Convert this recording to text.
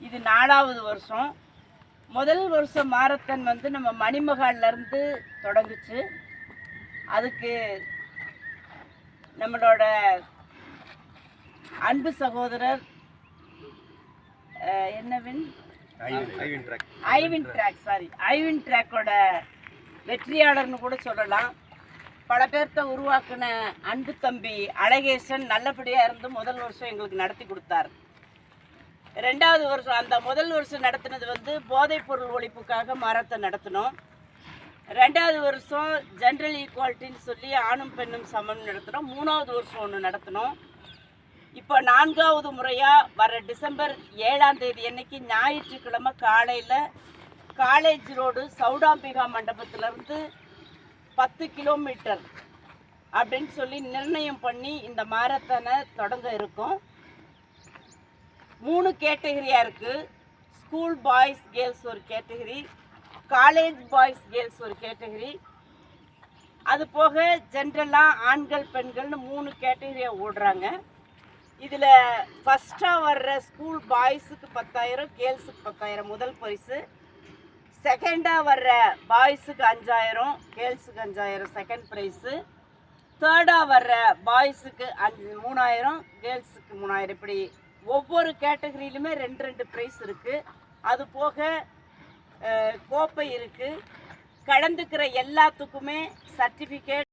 இது நாலாவது வருஷம். முதல் வருஷம் மாரத்தான் வந்து நம்ம மணிமகால்ல இருந்து தொடங்குச்சு. அதுக்கு நம்மளோட அன்பு சகோதரர் என்னவின்? ஐவின் ட்ராக் சாரி ஐவின் ட்ராக்கோட வெற்றியாளர்னு கூட சொல்லலாம். பல பேர்த்த உருவாக்குன அன்பு தம்பி அழகேசன் நல்லபடியாக இருந்து முதல் வருஷம் எங்களுக்கு நடத்தி கொடுத்தார். ரெண்டாவது வருஷம் அந்த முதல் வருஷம் நடத்தினது வந்து போதைப் பொருள் ஒழிப்புக்காக மரத்தை நடத்தினோம். ரெண்டாவது வருஷம் ஜென்ரல் ஈக்குவாலிட்டின்னு சொல்லி ஆணும் பெண்ணும் சமம் நடத்தினோம். மூணாவது வருஷம் ஒன்று நடத்தினோம். இப்போ நான்காவது முறையாக வர டிசம்பர் ஏழாம் தேதி அன்னைக்கு ஞாயிற்றுக்கிழமை காலையில் காலேஜ் ரோடு சௌடாம்பிகா மண்டபத்திலேருந்து பத்து கிலோமீட்டர் அப்படின்னு சொல்லி நிர்ணயம் பண்ணி இந்த மாரத்தானை தொடங்க இருக்கோம். மூணு கேட்டகரியாக இருக்குது ஸ்கூல் பாய்ஸ் கேர்ள்ஸ் ஒரு கேட்டகரி. காலேஜ் பாய்ஸ் கேர்ள்ஸ் ஒரு கேட்டகரி. அது போக ஜென்ரலாக ஆண்கள் பெண்கள்னு மூணு கேட்டகரியாக ஓடுறாங்க. இதில் ஃபஸ்ட்டாக வர்ற ஸ்கூல் பாய்ஸுக்கு பத்தாயிரம் கேர்ள்ஸுக்கு பத்தாயிரம் முதல் பரிசு. செகண்டாக வர்ற பாய்ஸுக்கு அஞ்சாயிரம் கேர்ள்ஸுக்கு அஞ்சாயிரம் செகண்ட் ப்ரைஸு தேர்டாக வர்ற பாய்ஸுக்கு அஞ்சு மூணாயிரம் கேர்ள்ஸுக்கு மூணாயிரம். இப்படி ஒவ்வொரு கேட்டகரியிலுமே ரெண்டு ரெண்டு ப்ரைஸ் இருக்குது அது போக கோப்பை இருக்குது கலந்துக்கிற எல்லாத்துக்குமே சர்டிஃபிகேட்